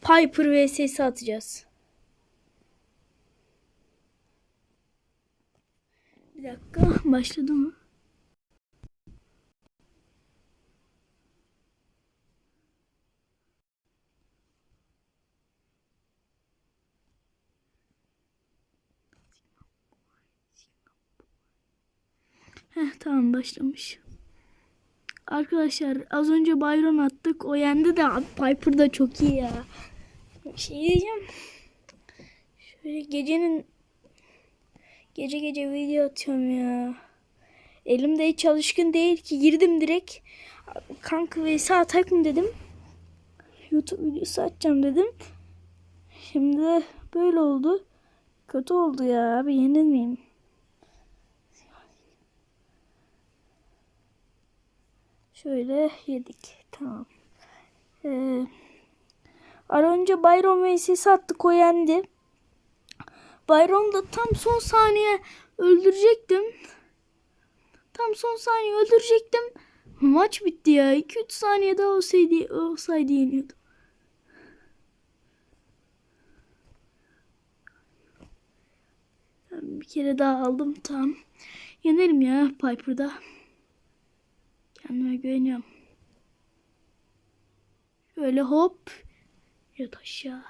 Piper vs atacağız. Bir dakika başladı mı? Heh tamam başlamış. Arkadaşlar az önce Byron attık. O yendi de Piper da çok iyi ya. Şey diyeceğim. Şöyle gecenin gece gece video atıyorum ya. Elimde hiç alışkın değil ki girdim direkt. Kanka vs atak mı dedim. YouTube videosu açacağım dedim. Şimdi böyle oldu. Kötü oldu ya abi yenilmeyeyim. Şöyle yedik. Tamam. Ee, ara önce Byron vs attık o yendi. Byron da tam son saniye öldürecektim. Tam son saniye öldürecektim. Maç bitti ya. 2-3 saniye daha olsaydı, olsaydı yeniyordum. Bir kere daha aldım. Tamam. Yenerim ya Piper'da. Kendime güveniyorum. Şöyle hop. Yat aşağı.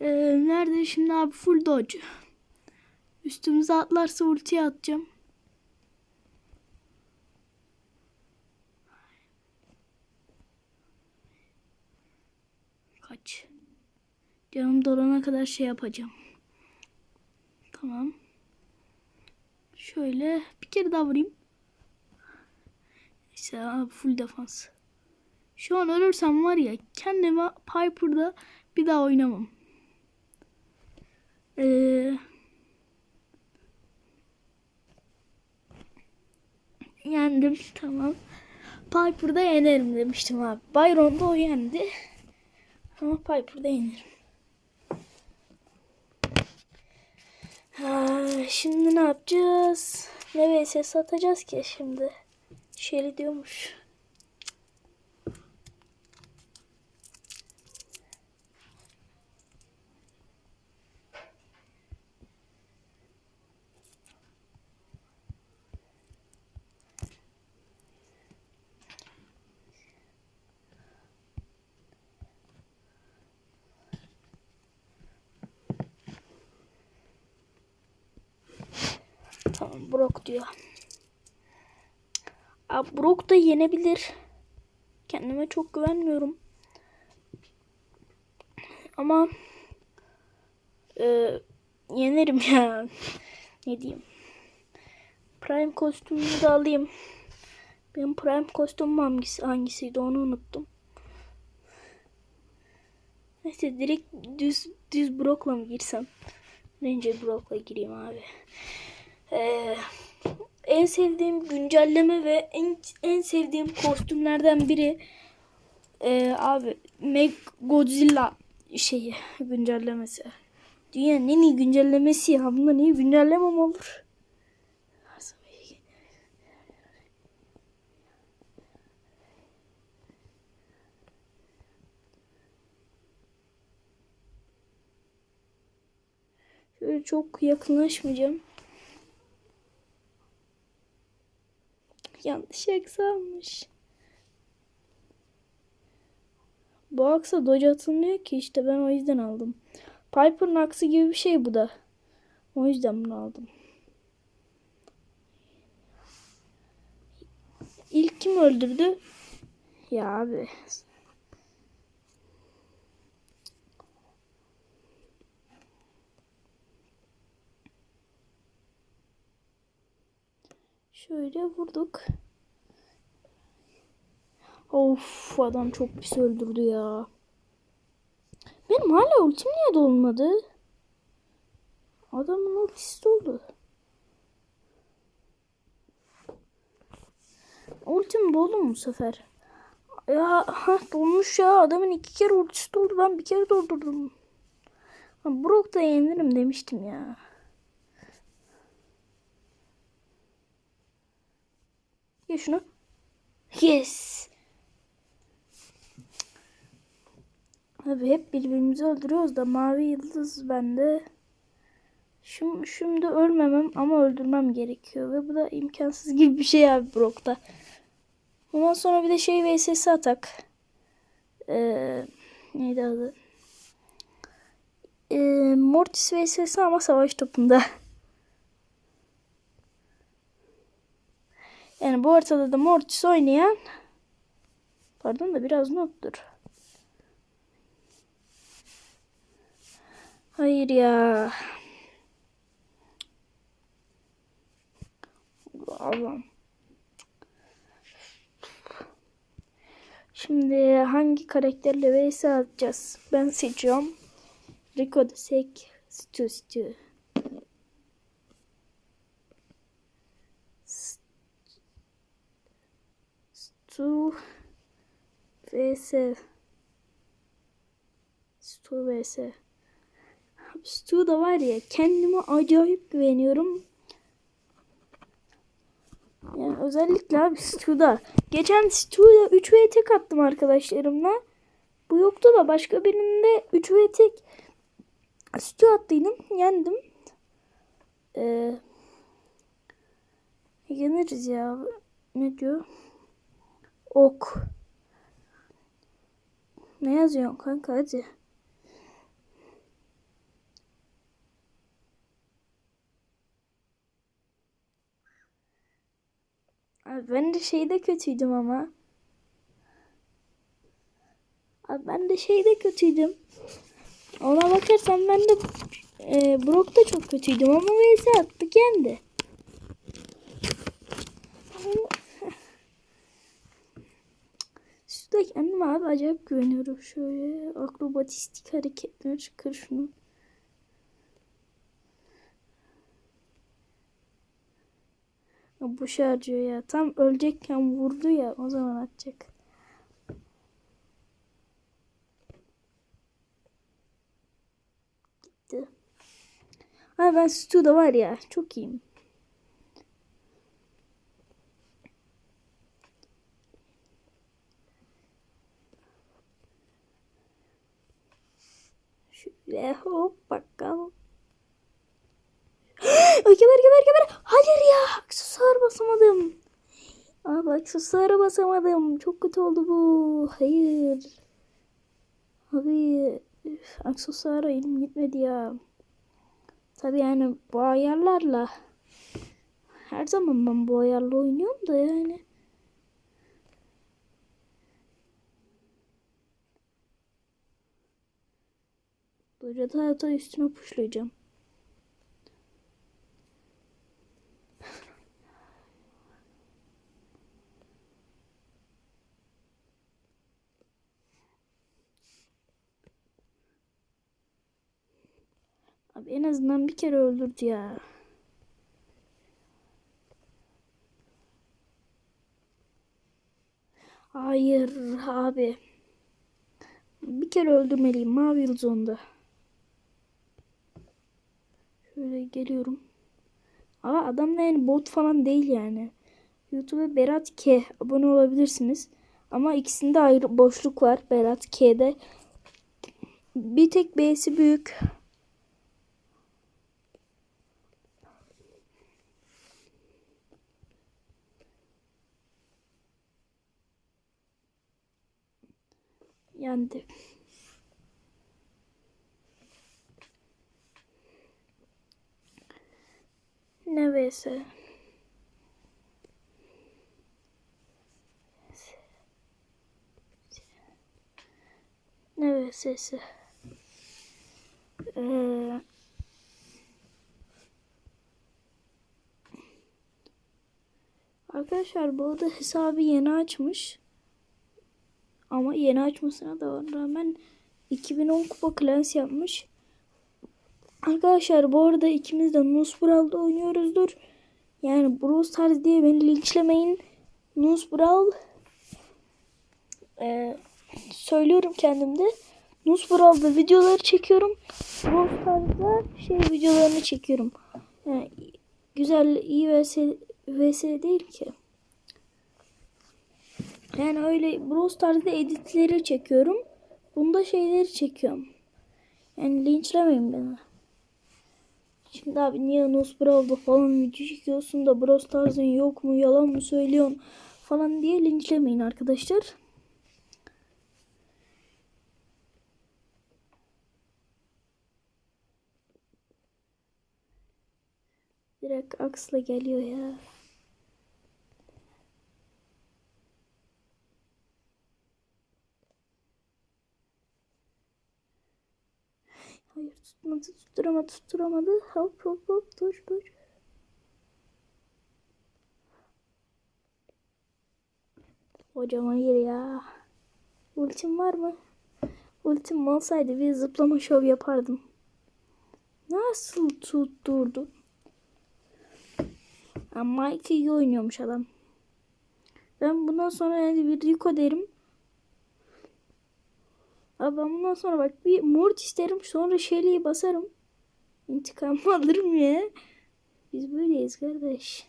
Ee, nerede şimdi abi full dodge. Üstümüze atlarsa ultiye atacağım. Kaç. Canım dolana kadar şey yapacağım. Tamam. Şöyle bir kere daha vurayım. İşte full defans. Şu an ölürsem var ya kendime Piper'da bir daha oynamam. Ee, yendim tamam. Piper'da yenerim demiştim abi. Byron'da o yendi. Ama Piper'da yenerim. Ha, şimdi ne yapacağız? Ne vs satacağız ki şimdi? Şeri diyormuş. Tamam Brock diyor. Abi Brock da yenebilir. Kendime çok güvenmiyorum. Ama e, yenerim ya. ne diyeyim. Prime kostümümü de alayım. Benim Prime kostümüm hangisi, hangisiydi onu unuttum. Neyse direkt düz düz Brock'la mı girsem? Ranger Brock'la gireyim abi. Ee, en sevdiğim güncelleme ve en en sevdiğim kostümlerden biri ee, abi Meg Godzilla şeyi güncellemesi. Dünyanın en iyi güncellemesi ya. Bundan iyi güncellemem olur. Şöyle çok yakınlaşmayacağım. Yanlış aksanmış. Bu aksa dodge atılmıyor ki işte ben o yüzden aldım. Piper'ın aksı gibi bir şey bu da. O yüzden bunu aldım. İlk kim öldürdü? Ya abi. Şöyle vurduk. Of adam çok pis öldürdü ya. Benim hala ultim niye dolmadı? Adamın ultisi doldu. Ultim doldu mu bu sefer? Ya ha, dolmuş ya. Adamın iki kere ultisi doldu. Ben bir kere doldurdum. Brock da yenirim demiştim ya. Ye şunu. Yes. Abi hep birbirimizi öldürüyoruz da mavi yıldız bende. Şimdi, şimdi ölmemem ama öldürmem gerekiyor ve bu da imkansız gibi bir şey abi Brock'ta. Ondan sonra bir de şey vs atak. Ee, neydi adı? Ee, Mortis vs ama savaş topunda. Yani bu ortada da Mortis oynayan pardon da biraz nottur. Hayır ya. Allah'ım. Şimdi hangi karakterle vs atacağız? Ben seçiyorum. Rico desek Stu Stu. Stu vs Stu vs Stu da var ya kendime acayip güveniyorum. Yani özellikle abi Stu'da. Geçen Stu'da 3 v tek attım arkadaşlarımla. Bu yoktu da başka birinde 3 v tek Stu attıydım. Yendim. Ee, yeniriz ya. Ne diyor? Ok. Ne yazıyorsun kanka hadi. Ben de şeyde kötüydüm ama. Abi ben de şeyde kötüydüm. Ona bakarsan ben de e, Brock'ta çok kötüydüm ama vs attık yendi. Suda kendime abi acayip güveniyorum. Şöyle akrobatistik hareketler. Kır şunu. Boş harcıyor ya. Tam ölecekken vurdu ya. O zaman atacak. Gitti. Ha ben Stu'da var ya. Çok iyiyim. Şöyle hop bakalım. Ay geber geber geber. Hayır ya. Aksesuar basamadım. Abi aksesuara basamadım. Çok kötü oldu bu. Hayır. Abi üf, aksesuara elim gitmedi ya. Tabi yani bu ayarlarla her zaman ben bu ayarla oynuyorum da yani. Böyle daha da üstüne puşlayacağım. Abi en azından bir kere öldürdü ya. Hayır abi. Bir kere öldürmeliyim. Mavi yıldız onda. Şöyle geliyorum. Ama adam da yani bot falan değil yani. YouTube'a Berat K abone olabilirsiniz. Ama ikisinde ayrı boşluk var. Berat K'de. Bir tek B'si büyük. Yendi. Ne vs? Ne vs'si? Ee, arkadaşlar bu arada hesabı yeni açmış. Ama yeni açmasına da rağmen 2010 kupa klans yapmış. Arkadaşlar bu arada ikimiz de Nusbral'da oynuyoruzdur. Yani Brawl Stars diye beni linçlemeyin. Nusbral ee, söylüyorum kendimde. Nusbral'da videoları çekiyorum. Brawl Stars'da şey videolarını çekiyorum. Yani güzel iyi vs, vs değil ki. Yani öyle Brawl Stars'da editleri çekiyorum. Bunda şeyleri çekiyorum. Yani linçlemeyin beni. Şimdi abi niye Nus Brawl'da falan video çekiyorsun da Brawl Stars'ın yok mu yalan mı söylüyorsun falan diye linçlemeyin arkadaşlar. Direkt aksla geliyor ya. Hayır tutmadı tutturamadı tutturamadı. Hop hop hop dur dur. Hocam hayır ya. Ultim var mı? Ultim olsaydı bir zıplama şov yapardım. Nasıl tutturdu? Ama Mike iyi oynuyormuş adam. Ben bundan sonra yani bir Rico derim. Abi ben bundan sonra bak bir mort isterim sonra Shelly'yi basarım. İntikam alırım ya. Biz böyleyiz kardeş.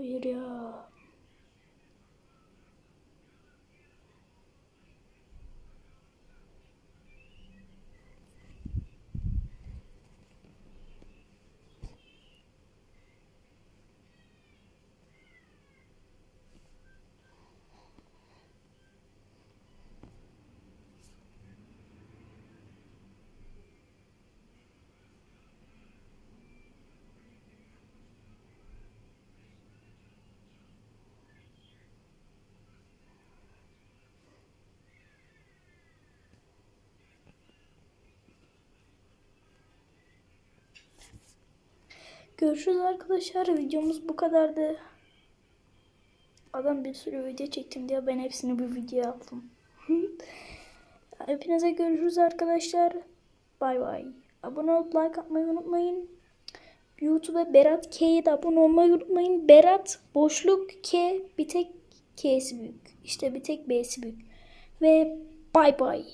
Hayır ya. Görüşürüz arkadaşlar. Videomuz bu kadardı. Adam bir sürü video çektim diye ben hepsini bir video aldım. Hepinize görüşürüz arkadaşlar. Bay bay. Abone olup like atmayı unutmayın. YouTube'a Berat K'ye de abone olmayı unutmayın. Berat boşluk K bir tek K'si büyük. İşte bir tek B'si büyük. Ve bay bay.